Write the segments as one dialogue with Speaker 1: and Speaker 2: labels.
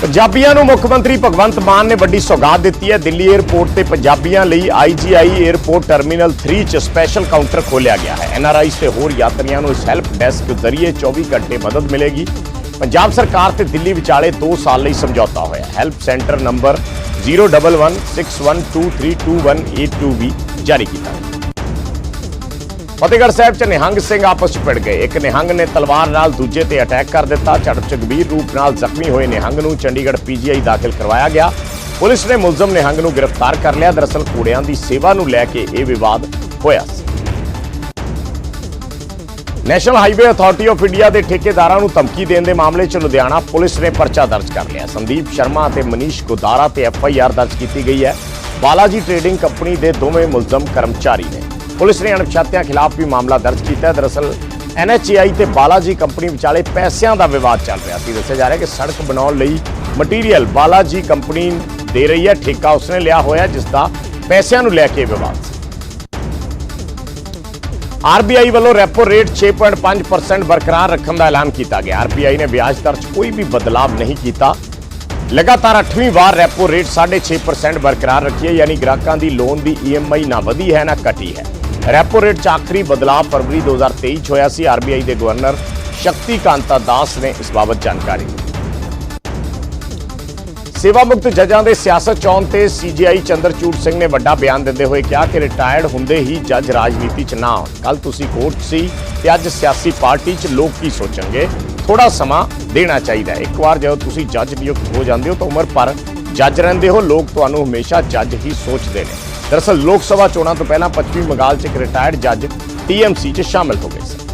Speaker 1: ਪੰਜਾਬੀਆਂ ਨੂੰ ਮੁੱਖ ਮੰਤਰੀ ਭਗਵੰਤ ਮਾਨ ਨੇ ਵੱਡੀ ਸੌਗਾਤ ਦਿੱਤੀ ਹੈ। ਦਿੱਲੀ 에ਅਰਪੋਰਟ ਤੇ ਪੰਜਾਬੀਆਂ ਲਈ ਆਈਜੀਆਈ 에ਅਰਪੋਰਟ ਟਰਮੀਨਲ 3 'ਚ ਸਪੈਸ਼ਲ ਕਾਊਂਟਰ ਖੋਲ੍ਹਿਆ ਗਿਆ ਹੈ। ਐਨਆਰਆਈਜ਼ ਤੇ ਹੋਰ ਯਾਤਰੀਆਂ ਨੂੰ ਇਸ ਹੈਲਪ ਡੈਸਕ ਜ਼ਰੀਏ 24 ਘੰਟੇ ਮਦਦ ਮਿਲੇਗੀ। ਪੰਜਾਬ ਸਰਕਾਰ ਤੇ ਦਿੱਲੀ ਵਿਚਾਲੇ 2 ਸਾਲ ਲਈ ਸਮਝੌਤਾ ਹੋਇਆ। ਹੈਲਪ ਸੈਂਟਰ ਨੰਬਰ 011612322182 ਵੀ ਜਾਰੀ ਕੀਤਾ ਗਿਆ। ਫਤਿਹਗੜ੍ਹ ਸਾਹਿਬ 'ਚ ਨਿਹੰਗ ਸਿੰਘ ਆਪਸ 'ਚ ਭਿੜ ਗਏ। ਇੱਕ ਨਿਹੰਗ ਨੇ ਤਲਵਾਰ ਨਾਲ ਦੂਜੇ ਤੇ ਅਟੈਕ ਕਰ ਦਿੱਤਾ। ਝੜਪ 'ਚ ਗੰਭੀਰ ਰੂਪ ਨਾਲ ਜ਼ਖਮੀ ਹੋਏ ਨਿਹੰਗ ਨੂੰ ਚੰਡੀਗੜ੍ਹ ਪੀਜੀਆਈ ਦਾਖਲ ਕਰਵਾਇਆ ਗਿਆ। ਪੁਲਿਸ ਨੇ ਮੁਲਜ਼ਮ ਨਿਹੰਗ ਨੂੰ ਗ੍ਰਿਫਤਾਰ ਕਰ ਲਿਆ। ਦਰਅਸਲ ਘੋੜਿਆਂ ਦੀ ਸੇਵਾ ਨੂੰ ਲੈ ਕੇ ਇਹ ਵਿਵਾਦ ਹੋਇਆ ਸੀ। National highway authority of India ਦੇ ਠੇਕੇਦਾਰਾਂ ਨੂੰ ਧਮਕੀ ਦੇਣ ਦੇ ਮਾਮਲੇ 'ਚ ਲੁਧਿਆਣਾ ਪੁਲਿਸ ਨੇ ਪਰਚਾ ਦਰਜ ਕਰ ਲਿਆ। ਸੰਦੀਪ ਸ਼ਰਮਾ ਅਤੇ ਮਨੀਸ਼ ਗੋਦਾਰਾ ਤੇ ਐਫ ਆਈ ਆਰ ਦਰਜ ਕੀਤੀ ਗਈ ਹੈ। ਬਾਲਾਜੀ ਟ੍ਰੇਡਿੰਗ ਕੰਪਨੀ ਦੇ ਦੋਵੇਂ ਮੁਲਜ਼ਮ ਕਰਮਚਾਰੀ ਨੇ। ਪੁਲਿਸ ਨੇ ਅਣਪਛਾਤਿਆਂ ਖਿਲਾਫ ਵੀ ਮਾਮਲਾ ਦਰਜ ਕੀਤਾ ਹੈ। ਦਰਅਸਲ ਐਨਐਚਏਆਈ ਤੇ ਬਾਲਾਜੀ ਕੰਪਨੀ ਵਿਚਾਲੇ ਪੈਸਿਆਂ ਦਾ ਵਿਵਾਦ ਚੱਲ ਰਿਹਾ ਸੀ। ਦੱਸਿਆ ਜਾ ਰਿਹਾ ਕਿ ਸੜਕ ਬਣਾਉਣ ਲਈ ਮਟੀਰੀਅਲ ਬਾਲਾਜੀ ਕੰਪਨੀ ਦੇ ਰਹੀ ਹੈ। ਠੇਕਾ ਉਸਨੇ ਲਿਆ ਹੋਇਆ, ਜਿਸ ਦਾ ਪੈਸਿਆਂ ਨੂੰ ਲੈ ਕੇ ਵਿਵਾਦ ਸੀ। ਆਰਬੀਆਈ ਵੱਲੋਂ ਰੈਪੋ ਰੇਟ 6.5% ਬਰਕਰਾਰ ਰੱਖਣ ਦਾ ਐਲਾਨ ਕੀਤਾ ਗਿਆ। ਆਰਬੀਆਈ ਨੇ ਵਿਆਜ ਦਰ 'ਚ ਕੋਈ ਵੀ ਬਦਲਾਅ ਨਹੀਂ ਕੀਤਾ। ਲਗਾਤਾਰ 8ਵੀਂ ਵਾਰ ਰੈਪੋ ਰੇਟ 6.5% ਬਰਕਰਾਰ ਰੱਖੀ ਹੈ। ਯਾਨੀ ਗ੍ਰਾਹਕਾਂ ਦੀ ਲੋਨ ਦੀ ਈਐਮਆਈ ਨਾ ਵਧੀ ਹੈ, ਨਾ ਘਟੀ ਹੈ। ਰੈਪੋ ਰੇਟ 'ਚ ਆਖਰੀ ਬਦਲਾਅ ਫਰਵਰੀ 2023 'ਚ ਹੋਇਆ ਸੀ। ਆਰਬੀਆਈ ਦੇ ਗਵਰਨਰ ਸ਼ਕਤੀ ਕਾਂਤਾ ਦਾਸ ਨੇ ਇਸ ਬਾਬਤ ਜਾਣਕਾਰੀ। ਸੇਵਾ ਮੁਕਤ ਜੱਜਾਂ ਦੇ ਸਿਆਸਤ ਚੌਨ ਤੇ ਸੀਜੀਆਈ ਚੰਦਰਚੂੜ ਸਿੰਘ ਨੇ ਵੱਡਾ ਬਿਆਨ ਦਿੰਦੇ ਹੋਏ ਕਿਹਾ ਕਿ ਰਿਟਾਇਰਡ ਹੁੰਦੇ ਹੀ ਜੱਜ ਰਾਜਨੀਤੀ 'ਚ ਨਾ ਕੱਲ ਤੁਸੀਂ ਕੋਰਟ ਸੀ ਤੇ ਅੱਜ ਸਿਆਸੀ ਪਾਰਟੀ 'ਚ ਲੋਕ ਕੀ ਸੋਚਣਗੇ? ਥੋੜਾ ਸਮਾਂ ਦੇਣਾ ਚਾਹੀਦਾ ਇੱਕ ਵਾਰ ਜਦੋਂ ਤੁਸੀਂ ਜੱਜ ਨਿਯੁਕਤ ਹੋ ਜਾਂਦੇ ਹੋ ਤਾਂ ਉਮਰ ਭਰ ਜੱਜ ਰਹਿੰਦੇ ਹੋ, ਲੋਕ ਤੁਹਾਨੂੰ ਹਮੇਸ਼ਾ ਜੱਜ ਹੀ ਸੋਚਦੇ ਨੇ। ਦਰਅਸਲ, ਲੋਕ ਸਭਾ ਚੋਣਾਂ ਤੋਂ ਪਹਿਲਾਂ ਪੱਛਮੀ ਬੰਗਾਲ 'ਚ ਇੱਕ ਰਿਟਾਇਰਡ ਜੱਜ ਟੀਐਮਸੀ 'ਚ ਸ਼ਾਮਲ ਹੋ ਗਏ ਸਨ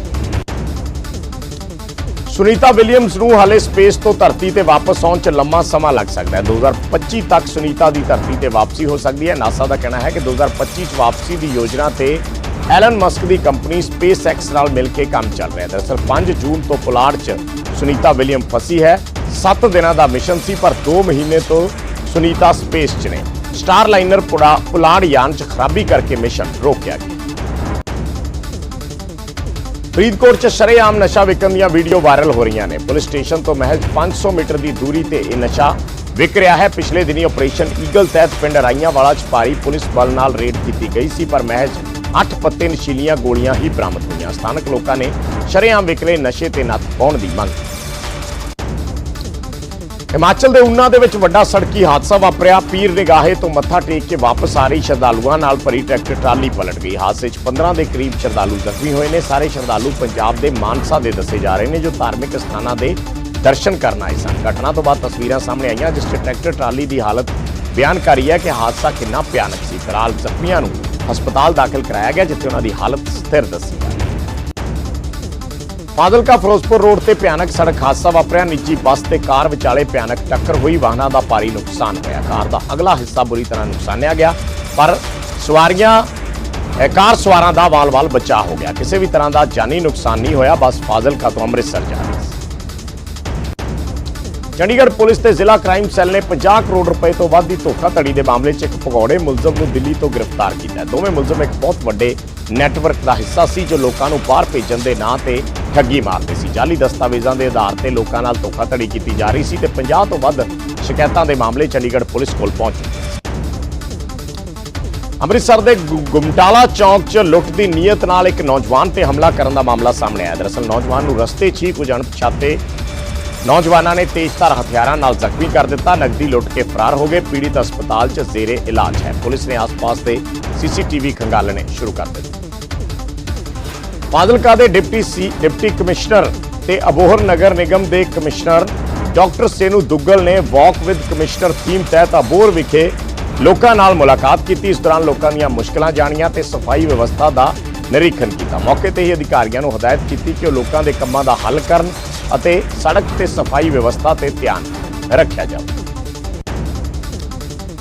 Speaker 1: ਸੁਨੀਤਾ ਵਿਲੀਅਮਸ ਨੂੰ ਹਾਲੇ ਸਪੇਸ ਤੋਂ ਧਰਤੀ ਤੇ ਵਾਪਸ ਆਉਣ 'ਚ ਲੰਮਾ ਸਮਾਂ ਲੱਗ ਸਕਦਾ ਹੈ। 2025 ਤੱਕ ਸੁਨੀਤਾ ਦੀ ਧਰਤੀ ਤੇ ਵਾਪਸੀ ਹੋ ਸਕਦੀ ਹੈ। ਨਾਸਾ ਦਾ ਕਹਿਣਾ ਹੈ ਕਿ 2025 'ਚ ਵਾਪਸੀ ਦੀ ਯੋਜਨਾ ਤੇ ਐਲਨ ਮਸਕ ਦੀ ਕੰਪਨੀ ਸਪੇਸ ਐਕਸ ਨਾਲ ਮਿਲ ਕੇ ਕੰਮ ਚੱਲ ਰਿਹਾ ਹੈ। ਦਰਅਸਲ 5 ਜੂਨ ਤੋਂ ਪੁਲਾੜ 'ਚ ਸੁਨੀਤਾ ਵਿਲੀਅਮ ਫਸੀ ਹੈ। 7 ਦਿਨਾਂ ਦਾ ਮਿਸ਼ਨ ਸੀ, ਪਰ 2 ਮਹੀਨੇ ਤੋਂ ਸੁਨੀਤਾ ਸਪੇਸ 'ਚ ਨੇ। ਸਟਾਰ ਲਾਈਨਰ ਪੁੜਾ- ਪੁਲਾੜ ਯਾਨ 'ਚ ਖਰਾਬੀ ਕਰਕੇ ਮਿਸ਼ਨ ਰੋਕਿਆ ਗਿਆ। ਫਰੀਦਕੋਟ 'ਚ ਸ਼ਰੇਆਮ ਨਸ਼ਾ ਵਿਕਣ ਦੀਆਂ ਵੀਡੀਓ ਵਾਇਰਲ ਹੋ ਰਹੀਆਂ ਨੇ। ਪੁਲਿਸ ਸਟੇਸ਼ਨ ਤੋਂ ਮਹਿਜ਼ 500 ਮੀਟਰ ਦੀ ਦੂਰੀ ਤੇ ਇਹ ਨਸ਼ਾ ਵਿਕ ਰਿਹਾ ਹੈ। ਪਿਛਲੇ ਦਿਨੀ ਆਪਰੇਸ਼ਨ ਈਗਲ ਤਹਿਤ ਪਿੰਡ ਰਾਈਆਂਵਾਲਾ 'ਚ ਭਾਰੀ ਪੁਲਿਸ ਬਲ ਨਾਲ ਰੇਡ ਕੀਤੀ ਗਈ ਸੀ, ਪਰ ਮਹਿਜ਼ 8 ਪੱਤੇ ਨਸ਼ੀਲੀਆਂ ਗੋਲੀਆਂ ਹੀ ਬਰਾਮਦ ਹੋਈਆਂ। ਸਥਾਨਕ ਲੋਕਾਂ ਨੇ ਸ਼ਰੇਆਮ ਵਿਕਰੇ ਨਸ਼ੇ ਤੇ ਨੱਥ ਪਾਉਣ ਦੀ ਮੰਗ ਕੀਤੀ ਹਿਮਾਚਲ ਦੇ ਉਨਾ ਦੇ ਵਿੱਚ ਵੱਡਾ ਸੜਕੀ ਹਾਦਸਾ ਵਾਪਰਿਆ। ਪੀਰ ਨਿਗਾਹੇ ਤੋਂ ਮੱਥਾ ਟੇਕ ਕੇ ਵਾਪਸ ਆ ਰਹੀ ਸ਼ਰਧਾਲੂਆਂ ਨਾਲ ਭਰੀ ਟਰੈਕਟਰ ਟਰਾਲੀ ਪਲਟ ਗਈ। ਹਾਦਸੇ 'ਚ 15 ਦੇ ਕਰੀਬ ਸ਼ਰਧਾਲੂ ਜ਼ਖਮੀ ਹੋਏ ਨੇ। ਸਾਰੇ ਸ਼ਰਧਾਲੂ ਪੰਜਾਬ ਦੇ ਮਾਨਸਾ ਦੇ ਦੱਸੇ ਜਾ ਰਹੇ ਨੇ, ਜੋ ਧਾਰਮਿਕ ਸਥਾਨਾਂ ਦੇ ਦਰਸ਼ਨ ਕਰਨ ਆਏ ਸਨ। ਘਟਨਾ ਤੋਂ ਬਾਅਦ ਤਸਵੀਰਾਂ ਸਾਹਮਣੇ ਆਈਆਂ, ਜਿਸ 'ਚ ਟਰੈਕਟਰ ਟਰਾਲੀ ਦੀ ਹਾਲਤ ਬਿਆਨ ਕਰ ਰਹੀ ਹੈ ਕਿ ਹਾਦਸਾ ਕਿੰਨਾ ਭਿਆਨਕ ਸੀ। ਫਿਲਹਾਲ ਜ਼ਖਮੀਆਂ ਨੂੰ ਹਸਪਤਾਲ ਦਾਖਲ ਕਰਾਇਆ ਗਿਆ, ਜਿੱਥੇ ਉਹਨਾਂ ਦੀ ਹਾਲਤ ਸਥਿਰ ਦੱਸੀ ਫਾਜ਼ਿਲਕਾ ਫਿਰੋਜ਼ਪੁਰ ਰੋਡ ਤੇ ਭਿਆਨਕ ਸੜਕ ਹਾਦਸਾ ਵਾਪਰਿਆ। ਨਿੱਜੀ ਬੱਸ ਤੇ ਕਾਰ ਵਿਚਾਲੇ ਭਿਆਨਕ ਟੱਕਰ ਹੋਈ। ਵਾਹਨਾਂ ਦਾ ਭਾਰੀ ਨੁਕਸਾਨ ਹੋਇਆ। ਕਾਰ ਦਾ ਅਗਲਾ ਹਿੱਸਾ ਬੁਰੀ ਤਰ੍ਹਾਂ ਨੁਕਸਾਨਿਆ ਗਿਆ, ਪਰ ਸਵਾਰੀਆਂ ਕਾਰ ਸਵਾਰਾਂ ਦਾ ਵਾਲ-ਵਾਲ ਬਚਾ ਹੋ ਗਿਆ। ਕਿਸੇ ਵੀ ਤਰ੍ਹਾਂ ਦਾ ਜਾਨੀ ਨੁਕਸਾਨ ਨਹੀਂ ਹੋਇਆ। ਬੱਸ ਫਾਜ਼ਿਲਕਾ ਤੋਂ ਅੰਮ੍ਰਿਤਸਰ ਜਾ ਰਹੀ ਸੀ। ਚੰਡੀਗੜ੍ਹ ਪੁਲਿਸ ਤੇ ਜ਼ਿਲ੍ਹਾ ਕ੍ਰਾਈਮ ਸੈੱਲ ਨੇ 50 ਕਰੋੜ ਰੁਪਏ ਤੋਂ ਵੱਧ ਦੀ ਧੋਖਾਧੜੀ ਦੇ ਮਾਮਲੇ 'ਚ ਇੱਕ ਭਗੌੜੇ ਮੁਲਜ਼ਮ ਨੂੰ ਦਿੱਲੀ ਤੋਂ ਗ੍ਰਿਫਤਾਰ ਕੀਤਾ। ਦੋਵੇਂ ਮੁਲਜ਼ਮ ਇੱਕ ਬਹੁਤ ਵੱਡੇ ਨੈਟਵਰਕ ਦਾ ਹਿੱਸਾ ਸੀ ਜੋ ਲੋਕਾਂ ਨੂੰ ਬਾਹਰ ਭੇਜਣ ਦੇ ਨਾਂ ਤੇ ਠੱਗੀ ਮਾਰਦੇ ਸੀ। ਜਾਲੀ ਦਸਤਾਵੇਜ਼ਾਂ ਦੇ ਆਧਾਰ ਤੇ ਲੋਕਾਂ ਨਾਲ ਧੋਖਾਧੜੀ ਕੀਤੀ ਜਾ ਰਹੀ ਸੀ ਤੇ 50 ਤੋਂ ਵੱਧ ਸ਼ਿਕਾਇਤਾਂ ਦੇ ਮਾਮਲੇ ਚੰਡੀਗੜ੍ਹ ਪੁਲਿਸ ਕੋਲ ਪਹੁੰਚੇ ਅੰਮ੍ਰਿਤਸਰ ਦੇ ਗੁ- ਗੁਮਟਾਲਾ ਚੌਂਕ 'ਚ ਲੁੱਟ ਦੀ ਨੀਅਤ ਨਾਲ ਇੱਕ ਨੌਜਵਾਨ ਤੇ ਹਮਲਾ ਕਰਨ ਦਾ ਮਾਮਲਾ ਸਾਹਮਣੇ ਆਇਆ। ਦਰਅਸਲ ਨੌਜਵਾਨ ਨੂੰ ਰਸਤੇ 'ਚ ਹੀ ਕੁਝ ਅਣਪਛਾਤੇ ਨੌਜਵਾਨਾਂ ਨੇ ਤੇਜ਼ਧਾਰ ਹਥਿਆਰਾਂ ਨਾਲ ਜ਼ਖਮੀ ਕਰ ਦਿੱਤਾ। ਨਗਦੀ ਲੁੱਟ ਕੇ ਫਰਾਰ ਹੋ ਗਏ। ਪੀੜਿਤ ਹਸਪਤਾਲ 'ਚ ਜ਼ੇਰੇ ਇਲਾਜ ਹੈ। ਪੁਲਿਸ ਨੇ ਆਸ-ਪਾਸ ਦੇ ਸੀਸੀਟੀਵੀ ਖੰਗਾਲਣੇ ਸ਼ੁਰੂ ਕਰ ਦਿੱਤੇ। ਫਾਜ਼ਿਲਕਾ ਦੇ ਡਿਪਟੀ ਸੀ, ਡਿਪਟੀ ਕਮਿਸ਼ਨਰ ਤੇ ਅਬੋਹਰ ਨਗਰ ਨਿਗਮ ਦੇ ਕਮਿਸ਼ਨਰ ਡਾਕਟਰ ਸੇਨੂ ਦੁੱਗਲ ਨੇ ਵਾਕ ਵਿਦ ਕਮਿਸ਼ਨਰ ਥੀਮ ਤਹਿਤ ਅਬੋਹਰ ਵਿਖੇ ਲੋਕਾਂ ਨਾਲ ਮੁਲਾਕਾਤ ਕੀਤੀ। ਇਸ ਦੌਰਾਨ ਲੋਕਾਂ ਦੀਆਂ ਮੁਸ਼ਕਲਾਂ ਜਾਣੀਆਂ ਤੇ ਸਫ਼ਾਈ ਵਿਵਸਥਾ ਦਾ ਨਿਰੀਖਣ ਕੀਤਾ। ਮੌਕੇ ਤੇ ਹੀ ਅਧਿਕਾਰੀਆਂ ਨੂੰ ਹਦਾਇਤ ਕੀਤੀ ਕਿ ਉਹ ਲੋਕਾਂ ਦੇ ਕੰਮਾਂ ਦਾ ਹੱਲ ਕਰਨ ਅਤੇ ਸੜਕ ਤੇ ਸਫ਼ਾਈ ਵਿਵਸਥਾ ਤੇ ਧਿਆਨ ਰੱਖਿਆ ਜਾਵੇ।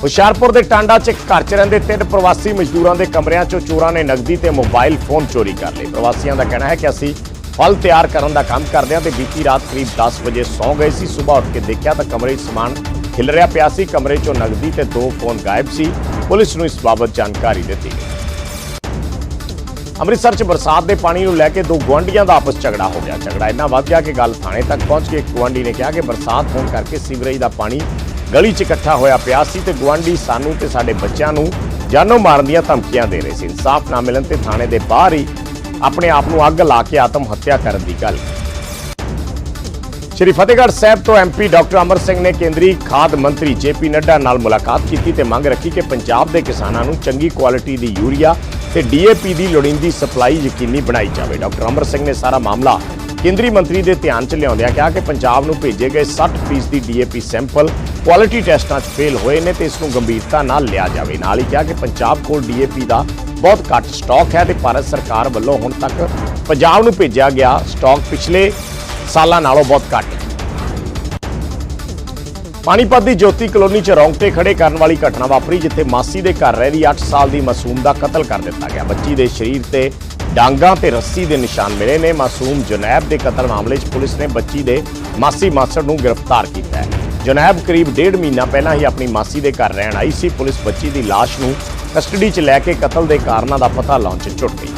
Speaker 1: ਹੁਸ਼ਿਆਰਪੁਰ ਦੇ ਟਾਂਡਾ 'ਚ ਇੱਕ ਘਰ 'ਚ ਰਹਿੰਦੇ ਤਿੰਨ ਪ੍ਰਵਾਸੀ ਮਜ਼ਦੂਰਾਂ ਦੇ ਕਮਰਿਆਂ 'ਚੋਂ ਚੋਰਾਂ ਨੇ ਨਗਦੀ ਤੇ ਮੋਬਾਈਲ ਫੋਨ ਚੋਰੀ ਕਰ ਲਏ। ਪ੍ਰਵਾਸੀਆਂ ਦਾ ਕਹਿਣਾ ਹੈ ਕਿ ਅਸੀਂ ਫਲ ਤਿਆਰ ਕਰਨ ਦਾ ਕੰਮ ਕਰਦੇ ਹਾਂ ਤੇ ਬੀਤੀ ਰਾਤ ਕਰੀਬ 10 ਵਜੇ ਸੌਂ ਗਏ ਸੀ। ਸਵੇਰ ਉੱਠ ਕੇ ਦੇਖਿਆ ਤਾਂ ਕਮਰੇ 'ਚ ਸਮਾਨ ਖਿਲਰਿਆ ਪਿਆ ਸੀ। ਕਮਰੇ 'ਚੋਂ ਨਗਦੀ ਤੇ ਦੋ ਫੋਨ ਗਾਇਬ ਸੀ। ਪੁਲਿਸ ਨੂੰ ਇਸ ਬਾਬਤ ਜਾਣਕਾਰੀ ਦਿੱਤੀ ਗਈ। ਅੰਮ੍ਰਿਤਸਰ 'ਚ ਬਰਸਾਤ ਦੇ ਪਾਣੀ ਨੂੰ ਲੈ ਕੇ ਦੋ ਗੁਆਂਢੀਆਂ ਦਾ ਆਪਸ ਝਗੜਾ ਹੋ ਗਿਆ। ਝਗੜਾ ਇੰਨਾ ਵੱਧ ਗਿਆ ਕਿ ਗੱਲ ਥਾਣੇ ਤੱਕ ਪਹੁੰਚ ਕੇ ਇੱਕ ਗੁਆਂਢੀ ਨੇ ਕਿਹਾ ਕਿ ਬਰਸਾਤ ਹੋਣ ਕਰਕੇ ਸੀਵਰੇਜ ਦਾ ਪਾਣੀ ਗਲੀ 'ਚ ਇਕੱਠਾ ਹੋਇਆ ਪਿਆ ਸੀ ਤੇ ਗੁਆਂਢੀ ਸਾਨੂੰ ਤੇ ਸਾਡੇ ਬੱਚਿਆਂ ਨੂੰ ਜਾਨੋਂ ਮਾਰਨ ਦੀਆਂ ਧਮਕੀਆਂ ਦੇ ਰਹੇ ਸੀ। ਇਨਸਾਫ ਨਾ ਮਿਲਣ ਤੇ ਥਾਣੇ ਦੇ ਬਾਹਰ ਹੀ ਆਪਣੇ ਆਪ ਨੂੰ ਅੱਗ ਲਾ ਕੇ ਆਤਮ ਹੱਤਿਆ ਕਰਨ ਦੀ ਗੱਲ। ਸ਼੍ਰੀ ਫਤਿਹਗੜ੍ਹ ਸਾਹਿਬ ਤੋਂ ਐਮਪੀ ਡਾਕਟਰ ਅਮਰ ਸਿੰਘ ਨੇ ਕੇਂਦਰੀ ਖਾਦ ਮੰਤਰੀ ਜੇਪੀ ਨੱਡਾ ਨਾਲ ਮੁਲਾਕਾਤ ਕੀਤੀ ਤੇ ਮੰਗ ਰੱਖੀ ਕਿ ਪੰਜਾਬ ਦੇ ਕਿਸਾਨਾਂ ਨੂੰ ਚੰਗੀ ਕੁਆਲਿਟੀ ਦੀ ਯੂਰੀਆ ਤੇ ਡੀਏਪੀ ਦੀ ਲੋੜੀਂਦੀ ਸਪਲਾਈ ਯਕੀਨੀ ਬਣਾਈ ਜਾਵੇ। ਡਾਕਟਰ ਅਮਰ ਸਿੰਘ ਨੇ ਸਾਰਾ ਮਾਮਲਾ ਕੇਂਦਰੀ ਮੰਤਰੀ ਦੇ ਧਿਆਨ 'ਚ ਲਿਆਉਂਦਿਆਂ ਕਿਹਾ ਕਿ ਪੰਜਾਬ ਨੂੰ ਭੇਜੇ ਗਏ 60% ਦੀ ਡੀਏਪੀ ਸੈਂਪਲ ਕੁਆਲਿਟੀ ਟੈਸਟਾਂ 'ਚ ਫੇਲ ਹੋਏ ਨੇ ਤੇ ਇਸ ਨੂੰ ਗੰਭੀਰਤਾ ਨਾਲ ਲਿਆ ਜਾਵੇ। ਨਾਲ ਹੀ ਕਿਹਾ ਕਿ ਪੰਜਾਬ ਕੋਲ ਡੀਏਪੀ ਦਾ ਬਹੁਤ ਘੱਟ ਸਟਾਕ ਹੈ ਤੇ ਭਾਰਤ ਸਰਕਾਰ ਵੱਲੋਂ ਹੁਣ ਤੱਕ ਪੰਜਾਬ ਨੂੰ ਭੇਜਿਆ ਗਿਆ ਸਟਾਕ ਪਿਛਲੇ ਸਾਲਾਂ ਨਾਲੋਂ ਬਹੁਤ ਘੱਟ। ਹੈ ਪਾਣੀਪਤ ਦੀ ਜੋਤੀ ਕਲੋਨੀ 'ਚ ਰੌਂਗਟੇ ਖੜੇ ਕਰਨ ਵਾਲੀ ਘਟਨਾ ਵਾਪਰੀ, ਜਿੱਥੇ ਮਾਸੀ ਦੇ ਘਰ ਰਹਿ ਰਹੀ 8 ਸਾਲ ਦੀ ਮਾਸੂਮ ਦਾ ਕਤਲ ਕਰ ਦਿੱਤਾ ਗਿਆ। ਬੱਚੀ ਦੇ ਸਰੀਰ ਤੇ ਡਾਂਗਾਂ ਤੇ ਰੱਸੀ ਦੇ ਨਿਸ਼ਾਨ ਮਿਲੇ ਨੇ। ਮਾਸੂਮ ਜੁਨੈਬ ਦੇ ਕਤਲ ਮਾਮਲੇ 'ਚ ਪੁਲਿਸ ਨੇ ਬੱਚੀ ਦੇ ਮਾਸੀ ਮਾਸੜ ਨੂੰ ਗ੍ਰਿਫਤਾਰ ਕੀਤਾ ਹੈ। ਜੁਨੈਬ ਕਰੀਬ ਡੇਢ ਮਹੀਨਾ ਪਹਿਲਾਂ ਹੀ ਆਪਣੀ ਮਾਸੀ ਦੇ ਘਰ ਰਹਿਣ ਆਈ ਸੀ। ਪੁਲਿਸ ਬੱਚੀ ਦੀ ਲਾਸ਼ ਨੂੰ ਕਸਟਡੀ 'ਚ ਲੈ ਕੇ ਕਤਲ ਦੇ ਕਾਰਨਾਂ ਦਾ ਪਤਾ ਲਾਉਣ 'ਚ ਜੁਟ ਗਈ।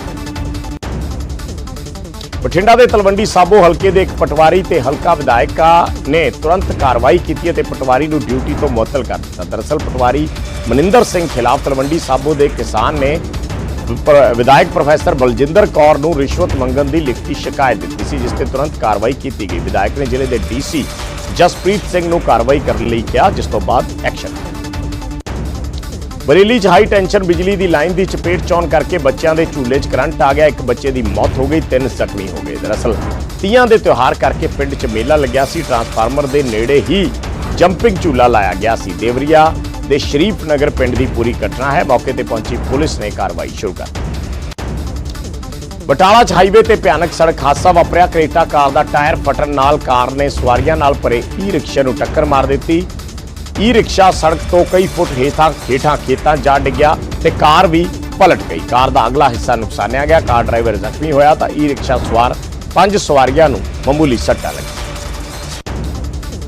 Speaker 1: ਬਠਿੰਡਾ ਦੇ ਤਲਵੰਡੀ ਸਾਬੋ ਹਲਕੇ ਦੇ ਇੱਕ ਪਟਵਾਰੀ ਤੇ ਹਲਕਾ ਵਿਧਾਇਕਾ ਨੇ ਤੁਰੰਤ ਕਾਰਵਾਈ ਕੀਤੀ ਅਤੇ ਪਟਵਾਰੀ ਨੂੰ ਡਿਊਟੀ ਤੋਂ ਮੁਅੱਤਲ ਕਰ ਦਿੱਤਾ। ਦਰਅਸਲ ਪਟਵਾਰੀ ਮਨਿੰਦਰ ਸਿੰਘ ਖਿਲਾਫ ਤਲਵੰਡੀ ਸਾਬੋ ਦੇ ਕਿਸਾਨ ਨੇ ਪ- ਵਿਧਾਇਕ ਪ੍ਰੋਫੈਸਰ ਬਲਜਿੰਦਰ ਕੌਰ ਨੂੰ ਰਿਸ਼ਵਤ ਮੰਗਣ ਦੀ ਲਿਖਤੀ ਸ਼ਿਕਾਇਤ ਦਿੱਤੀ ਸੀ, ਜਿਸ ਤੇ ਤੁਰੰਤ ਕਾਰਵਾਈ ਕੀਤੀ ਗਈ। ਵਿਧਾਇਕ ਨੇ ਜ਼ਿਲ੍ਹੇ ਦੇ ਡੀਸੀ ਜਸਪ੍ਰੀਤ ਸਿੰਘ ਨੂੰ ਕਾਰਵਾਈ ਕਰਨ ਲਈ ਕਿਹਾ, ਜਿਸ ਤੋਂ ਬਾਅਦ ਐਕਸ਼ਨ ਬਰੇਲੀ 'ਚ ਹਾਈ ਟੈਂਸ਼ਨ ਬਿਜਲੀ ਦੀ ਲਾਈਨ ਦੀ ਚਪੇਟ ਚੌਣ ਕਰਕੇ ਬੱਚਿਆਂ ਦੇ ਝੂਲੇ 'ਚ ਕਰੰਟ ਆ ਗਿਆ। ਇੱਕ ਬੱਚੇ ਦੀ ਮੌਤ ਹੋ ਗਈ, ਤਿੰਨ ਜ਼ਖਮੀ ਹੋ ਗਏ। ਦਰਅਸਲ ਤੀਆਂ ਦੇ ਤਿਉਹਾਰ ਕਰਕੇ ਪਿੰਡ 'ਚ ਮੇਲਾ ਲੱਗਿਆ ਸੀ। ਟਰਾਂਸਫਾਰਮਰ ਦੇ ਨੇੜੇ ਹੀ ਜੰਪਿੰਗ ਝੂਲਾ ਲਾਇਆ ਗਿਆ ਸੀ। ਦੇਵਰੀਆ ਦੇ ਸ਼ਰੀਫ ਨਗਰ ਪਿੰਡ ਦੀ ਪੂਰੀ ਘਟਨਾ ਹੈ। ਮੌਕੇ ਤੇ ਪਹੁੰਚੀ ਪੁਲਿਸ ਨੇ ਕਾਰਵਾਈ ਸ਼ੁਰੂ ਕਰ ਦਿੱਤੀ। ਬਟਾਲਾ 'ਚ ਹਾਈਵੇ ਤੇ ਭਿਆਨਕ ਸੜਕ ਹਾਦਸਾ ਵਾਪਰਿਆ। ਕਰੇਟਾ ਕਾਰ ਦਾ ਟਾਇਰ ਫਟਣ ਨਾਲ ਕਾਰ ਨੇ ਸਵਾਰੀਆਂ ਨਾਲ ਭਰੇ ਈ ਰਿਕਸ਼ੇ ਨੂੰ ਟੱਕਰ ਮਾਰ ਦਿੱਤੀ। ਈ ਰਿਕਸ਼ਾ ਸੜਕ ਤੋਂ ਕਈ ਫੁੱਟ ਹੇਠਾਂ ਹੇਠਾਂ ਖੇਤਾਂ ਜਾ ਡਿੱਗਿਆ ਤੇ ਕਾਰ ਵੀ ਪਲਟ ਗਈ। ਕਾਰ ਦਾ ਅਗਲਾ ਹਿੱਸਾ ਨੁਕਸਾਨਿਆ ਗਿਆ। ਕਾਰ ਡਰਾਈਵਰ ਜ਼ਖਮੀ ਹੋਇਆ ਤਾਂ ਈ ਰਿਕਸ਼ਾ ਸਵਾਰ ਪੰਜ ਸਵਾਰੀਆਂ ਨੂੰ ਮਾਮੂਲੀ ਸੱਟਾਂ ਲੱਗੀਆਂ।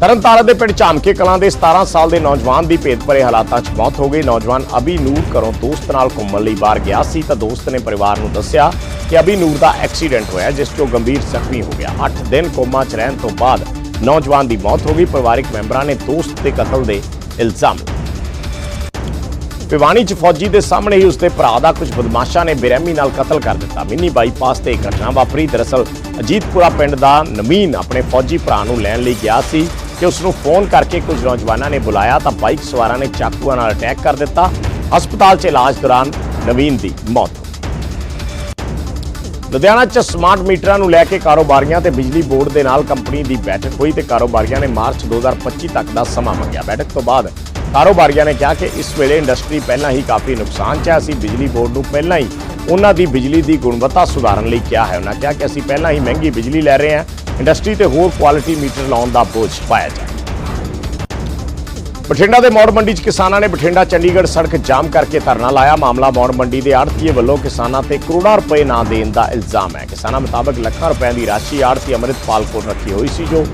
Speaker 1: ਤਰਨਤਾਰਨ ਦੇ ਪਿੰਡ ਝਾਮਕੇ ਕਲਾਂ ਦੇ 17 ਸਾਲ ਦੇ ਨੌਜਵਾਨ ਦੀ ਭੇਦਭਰੇ ਹਾਲਾਤਾਂ 'ਚ ਮੌਤ ਹੋ ਗਈ। ਨੌਜਵਾਨ ਅਬੀ ਨੂਰ ਘਰੋਂ ਦੋਸਤ ਨਾਲ ਘੁੰਮਣ ਲਈ ਬਾਹਰ ਗਿਆ ਸੀ ਤਾਂ ਦੋਸਤ ਨੇ ਪਰਿਵਾਰ ਨੂੰ ਦੱਸਿਆ ਕਿ ਅਬੀ ਨੂਰ ਦਾ ਐਕਸੀਡੈਂਟ ਹੋਇਆ, ਜਿਸ 'ਚ ਉਹ ਗੰਭੀਰ ਜ਼ਖਮੀ ਹੋ ਗਿਆ। 8 ਦਿਨ ਕੋਮਾ 'ਚ ਰਹਿਣ ਤੋਂ ਬਾਅਦ ਨੌਜਵਾਨ ਦੀ ਮੌਤ ਹੋ ਗਈ। ਪਰਿਵਾਰਕ ਮੈਂਬਰਾਂ ਨੇ ਦੋਸਤ ਦੇ ਕਤਲ ਦੇ ਇਲਜ਼ਾਮ ਲਗਾਏ। 'ਚ ਫੌਜੀ ਦੇ ਸਾਹਮਣੇ ਹੀ ਉਸਦੇ ਭਰਾ ਦਾ ਕੁਝ ਬਦਮਾਸ਼ਾਂ ਨੇ ਬੇਰਹਿਮੀ ਨਾਲ ਕਤਲ ਕਰ ਦਿੱਤਾ। ਮਿੰਨੀ ਬਾਈਪਾਸ ਤੇ ਘਟਨਾ ਵਾਪਰੀ। ਦਰਅਸਲ, ਅਜੀਤਪੁਰਾ ਪਿੰਡ ਦਾ ਨਵੀਨ ਆਪਣੇ ਫੌਜੀ ਭਰਾ ਨੂੰ ਲੈਣ ਲਈ ਗਿਆ ਸੀ ਕਿ ਉਸ ਨੂੰ ਫੋਨ ਕਰਕੇ ਕੁਝ ਨੌਜਵਾਨਾਂ ਨੇ ਬੁਲਾਇਆ ਤਾਂ ਬਾਈਕ ਸਵਾਰਾਂ ਨੇ ਚਾਕੂਆਂ ਨਾਲ ਅਟੈਕ ਕਰ ਦਿੱਤਾ। ਹਸਪਤਾਲ 'ਚ ਇਲਾਜ ਦੌਰਾਨ ਨਵੀਨ ਦੀ ਮੌਤ। ਲੁਧਿਆਣਾ 'ਚ ਸਮਾਰਟ ਮੀਟਰਾਂ ਨੂੰ ਲੈ ਕੇ ਕਾਰੋਬਾਰੀਆਂ ਤੇ ਬਿਜਲੀ ਬੋਰਡ ਦੇ ਨਾਲ ਕੰਪਨੀ ਦੀ ਬੈਠਕ ਹੋਈ ਤੇ ਕਾਰੋਬਾਰੀਆਂ ਨੇ ਮਾਰਚ 2025 ਤੱਕ ਦਾ ਸਮਾਂ ਮੰਗਿਆ। ਬੈਠਕ ਤੋਂ ਬਾਅਦ ਕਾਰੋਬਾਰੀਆਂ ਨੇ ਕਿਹਾ ਕਿ ਇਸ ਵੇਲੇ ਇੰਡਸਟਰੀ ਪਹਿਲਾਂ ਹੀ ਕਾਫੀ ਨੁਕਸਾਨ 'ਚ ਹੈ। ਅਸੀਂ ਬਿਜਲੀ ਬੋਰਡ ਨੂੰ ਪਹਿਲਾਂ ਹੀ ਉਹਨਾਂ ਦੀ ਬਿਜਲੀ ਦੀ ਗੁਣਵੱਤਾ ਸੁਧਾਰਨ ਲਈ ਕਿਹਾ ਹੈ। ਉਹਨਾਂ ਕਿਹਾ ਕਿ ਅਸੀਂ ਪਹਿਲਾਂ ਹੀ ਮਹਿੰਗੀ ਬਿਜਲੀ ਲੈ ਰਹੇ ਹਾਂ। ਇੰਡਸਟਰੀ ਤੇ ਹੋਰ ਕੁਆਲਿਟੀ ਮੀਟਰ ਲਾਉਣ ਦਾ ਬੋਝ ਪਾਇਆ ਜਾਏ ਬਠਿੰਡਾ ਦੇ ਮੌੜ ਮੰਡੀ 'ਚ ਕਿਸਾਨਾਂ ਨੇ ਬਠਿੰਡਾ ਚੰਡੀਗੜ੍ਹ ਸੜਕ ਜਾਮ ਕਰਕੇ ਧਰਨਾ ਲਾਇਆ। ਮਾਮਲਾ ਮੌੜ ਮੰਡੀ ਦੇ ਆੜਤੀਏ ਵੱਲੋਂ ਕਿਸਾਨਾਂ ਤੇ ਕਰੋੜਾਂ ਰੁਪਏ ਨਾ ਦੇਣ ਦਾ ਇਲਜ਼ਾਮ ਹੈ। ਕਿਸਾਨਾਂ ਮੁਤਾਬਕ ਲੱਖਾਂ ਰੁਪਏ ਦੀ ਰਾਸ਼ੀ ਆੜਤੀ ਅੰਮ੍ਰਿਤਪਾਲ ਕੋਲ ਰੱਖੀ ਹੋਈ ਸੀ, ਜੋ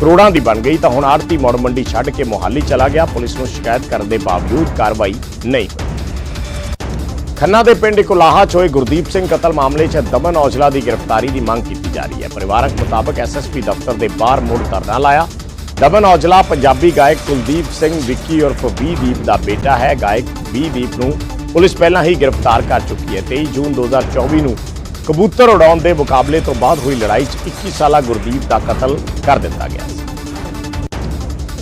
Speaker 1: ਕਰੋੜਾਂ ਦੀ ਬਣ ਗਈ। ਤਾਂ ਹੁਣ ਆੜਤੀ ਮੌੜ ਮੰਡੀ ਛੱਡ ਕੇ ਮੋਹਾਲੀ ਚਲਾ ਗਿਆ। ਪੁਲਿਸ ਨੂੰ ਸ਼ਿਕਾਇਤ ਕਰਨ ਦੇ ਬਾਵਜੂਦ ਕਾਰਵਾਈ ਨਹੀਂ ਹੋਈ। ਖੰਨਾ ਦੇ ਪਿੰਡ ਕੁਲਾਹਾ 'ਚ ਹੋਏ ਗੁਰਦੀਪ ਸਿੰਘ ਕਤਲ ਮਾਮਲੇ 'ਚ ਦਮਨ ਔਜਲਾ ਦੀ ਗ੍ਰਿਫਤਾਰੀ ਦੀ ਮੰਗ ਕੀਤੀ ਜਾ ਰਹੀ ਹੈ। ਪਰਿਵਾਰਕ ਮੁਤਾਬਕ ਐਸਐਸਪੀ ਦਫ਼ਤਰ ਦੇ ਬਾਹਰ ਮੁੜ ਧਰਨਾ ਲਾਇਆ। ਦਮਨ ਔਜਲਾ ਪੰਜਾਬੀ ਗਾਇਕ ਕੁਲਦੀਪ ਸਿੰਘ, ਵਿੱਕੀ ਉਰਫ ਵੀ ਦੀਪ ਦਾ ਬੇਟਾ ਹੈ। ਗਾਇਕ ਵੀ ਦੀਪ ਨੂੰ ਪੁਲਿਸ ਪਹਿਲਾਂ ਹੀ ਗ੍ਰਿਫਤਾਰ ਕਰ ਚੁੱਕੀ ਹੈ। 23 ਜੂਨ 2024 ਨੂੰ ਕਬੂਤਰ ਉਡਾਉਣ ਦੇ ਮੁਕਾਬਲੇ ਤੋਂ ਬਾਅਦ ਹੋਈ ਲੜਾਈ 'ਚ 21 ਸਾਲਾ ਗੁਰਦੀਪ ਦਾ ਕਤਲ ਕਰ ਦਿੱਤਾ ਗਿਆ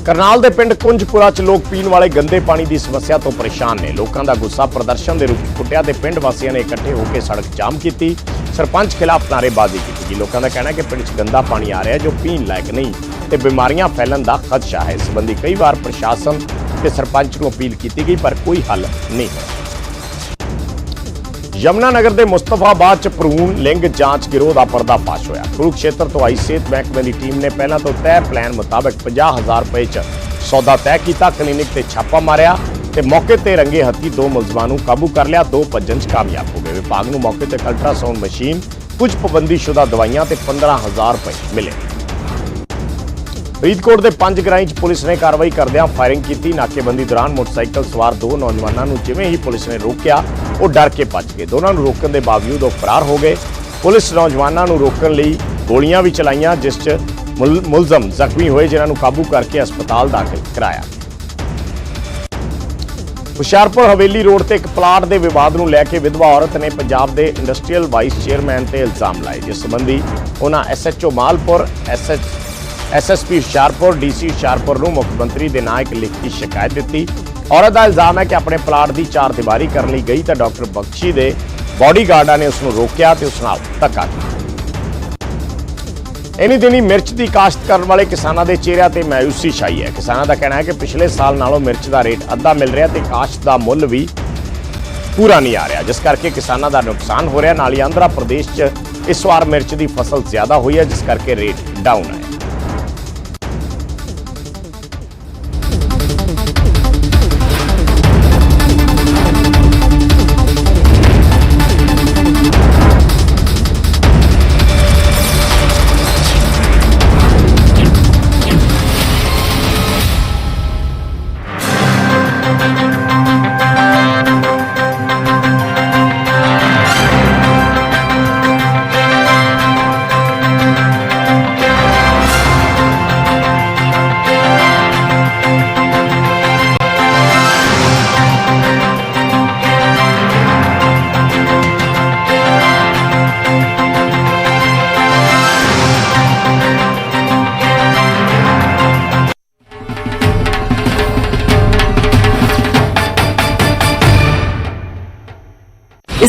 Speaker 1: ਕਰਨਾਲ ਦੇ ਪਿੰਡ ਕੁੰਜਪੁਰਾ 'ਚ ਲੋਕ ਪੀਣ ਵਾਲੇ ਗੰਦੇ ਪਾਣੀ ਦੀ ਸਮੱਸਿਆ ਤੋਂ ਪਰੇਸ਼ਾਨ ਨੇ। ਲੋਕਾਂ ਦਾ ਗੁੱਸਾ ਪ੍ਰਦਰਸ਼ਨ ਦੇ ਰੂਪ 'ਚ ਫੁੱਟਿਆ ਤੇ ਪਿੰਡ ਵਾਸੀਆਂ ਨੇ ਇਕੱਠੇ ਹੋ ਕੇ ਸੜਕ ਜਾਮ ਕੀਤੀ। ਸਰਪੰਚ ਖਿਲਾਫ ਨਾਅਰੇਬਾਜ਼ੀ ਕੀਤੀ ਗਈ। ਲੋਕਾਂ ਦਾ ਕਹਿਣਾ ਹੈ ਕਿ ਪਿੰਡ 'ਚ ਗੰਦਾ ਪਾਣੀ ਆ ਰਿਹਾ ਜੋ ਪੀਣ ਲਾਇਕ ਨਹੀਂ। ਤੇ ਬਿਮਾਰੀਆਂ ਫੈਲਣ ਦਾ ਖਦਸ਼ਾ ਹੈ। ਇਸ ਸੰਬੰਧੀ ਕਈ ਵਾਰ ਪ੍ਰਸ਼ਾਸਨ ਤੇ ਸਰਪੰਚ ਨੂੰ ਅਪੀਲ ਕੀਤੀ ਗਈ, ਪਰ ਕੋਈ ਹੱਲ ਨਹੀਂ ਹੋਇਆ। ਯਮਨਾ ਨਗਰ ਦੇ ਮੁਸਤਫਾਬਾਦ ਚ ਭਰੂਣ ਲਿੰਗ ਜਾਂਚ ਗਿਰੋਹ ਦਾ ਪਰਦਾਫਾਸ਼ ਹੋਇਆ। ਕੁਰੂਕਸ਼ੇਤਰ ਤੋਂ ਆਈ ਸਿਹਤ ਮਹਿਕਮੇ ਦੀ ਟੀਮ ਨੇ ਪਹਿਲਾਂ ਤੋਂ ਤੈਅ ਪਲਾਨ ਮੁਤਾਬਕ 50000 ਰੁਪਏ ਚ ਸੌਦਾ ਤੈਅ ਕੀਤਾ, ਕਲੀਨਿਕ ਤੇ ਛਾਪਾ ਮਾਰਿਆ ਤੇ ਮੌਕੇ ਤੇ ਰੰਗੇ ਹੱਥੀ ਦੋ ਮੁਲਜ਼ਮਾਂ ਨੂੰ ਕਾਬੂ ਕਰ ਲਿਆ। ਦੋ ਭੱਜਣ ਚ ਕਾਮਯਾਬ ਹੋ ਗਏ। ਵਿਭਾਗ ਨੂੰ ਮੌਕੇ ਤੇ ਅਲਟਰਾਸਾਊਂਡ ਮਸ਼ੀਨ ਕੁਝ ਪਾਬੰਦੀਸ਼ੁਦਾ ਦਵਾਈਆਂ ਤੇ 15000 ਰੁਪਏ ਮਿਲੇ। ਫਰੀਦਕੋਟ ਦੇ ਪੰਜ ਗਰਾਈ 'ਚ ਪੁਲਿਸ ਨੇ ਕਾਰਵਾਈ ਕਰਦਿਆਂ ਫਾਇਰਿੰਗ ਕੀਤੀ। ਨਾਕੇਬੰਦੀ ਦੌਰਾਨ ਮੋਟਰਸਾਈਕਲ ਸਵਾਰ ਦੋ ਨੌਜਵਾਨਾਂ ਨੂੰ ਜਿਵੇਂ ਹੀ ਪੁਲਿਸ ਨੇ ਰੋਕਿਆ, ਉਹ ਡਰ ਕੇ ਭੱਜ ਗਏ। ਦੋਨਾਂ ਨੂੰ ਰੋਕਣ ਦੇ ਬਾਵਜੂਦ ਉਹ ਫਰਾਰ ਹੋ ਗਏ। ਪੁਲਿਸ ਨੌਜਵਾਨਾਂ ਨੂੰ ਰੋਕਣ ਲਈ ਗੋਲੀਆਂ ਵੀ ਚਲਾਈਆਂ, ਜਿਸ 'ਚ ਮੁਲਜ਼ਮ ਜ਼ਖਮੀ ਹੋਏ, ਜਿਨ੍ਹਾਂ ਨੂੰ ਕਾਬੂ ਕਰਕੇ ਹਸਪਤਾਲ ਦਾਖਲ ਕਰਾਇਆ। ਹੁਸ਼ਿਆਰਪੁਰ ਹਵੇਲੀ ਰੋਡ ਤੇ ਇੱਕ ਪਲਾਟ ਦੇ ਵਿਵਾਦ ਨੂੰ ਲੈ ਕੇ ਵਿਧਵਾ ਔਰਤ ਨੇ ਪੰਜਾਬ ਦੇ ਇੰਡਸਟਰੀਅਲ ਵਾਈਸ ਚੇਅਰਮੈਨ ਤੇ ਇਲਜ਼ਾਮ ਲਾਏ, ਜਿਸ ਸੰਬੰਧੀ ਉਹਨਾਂ SHO Malpur SH SSP Hoshiarpur DC Hoshiarpur ਨੂੰ ਮੁੱਖ ਮੰਤਰੀ ਦੇ ਨਾਂ ਇੱਕ ਲਿਖਤੀ ਸ਼ਿਕਾਇਤ ਦਿੱਤੀ। ਔਰਤ ਦਾ ਇਲਜ਼ਾਮ ਹੈ ਕਿ ਆਪਣੇ ਪਲਾਟ ਦੀ ਚਾਰ ਦੀਵਾਰੀ ਕਰਨ ਲਈ ਗਈ ਤਾਂ ਡਾਕਟਰ ਬਖਸ਼ੀ ਦੇ ਬਾਡੀਗਾਰਡਾਂ ਨੇ ਉਸ ਨੂੰ ਰੋਕਿਆ ਤੇ ਉਸ ਨਾਲ ਧੱਕਾ ਕੀਤਾ। ਇਨੀ ਦਿਨੀ ਮਿਰਚ ਦੀ ਕਾਸ਼ਤ ਕਰਨ ਵਾਲੇ ਕਿਸਾਨਾਂ ਦੇ ਚਿਹਰਿਆਂ ਤੇ ਮਾਇੂਸੀ ਛਾਈ ਹੈ। ਕਿਸਾਨਾਂ ਦਾ ਕਹਿਣਾ ਹੈ ਕਿ ਪਿਛਲੇ ਸਾਲ ਨਾਲੋਂ ਮਿਰਚ ਦਾ ਰੇਟ ਅੱਧਾ ਮਿਲ ਰਿਹਾ ਤੇ ਕਾਸ਼ਤ ਦਾ ਮੁੱਲ ਵੀ ਪੂਰਾ ਨਹੀਂ ਆ ਰਿਹਾ। ਜਿਸ ਕਰਕੇ ਕਿਸਾਨਾਂ ਦਾ ਨੁਕਸਾਨ ਹੋ ਰਿਹਾ। ਨਾਲ ਹੀ ਆਂਧਰਾ ਪ੍ਰਦੇਸ਼ 'ਚ ਇਸ ਵਾਰ ਮਿਰਚ ਦੀ ਫਸਲ ਜ਼ਿਆਦਾ ਹੋਈ ਹੈ, ਜਿਸ ਕਰਕੇ ਰੇਟ ਡਾਊਨ ਹੈ।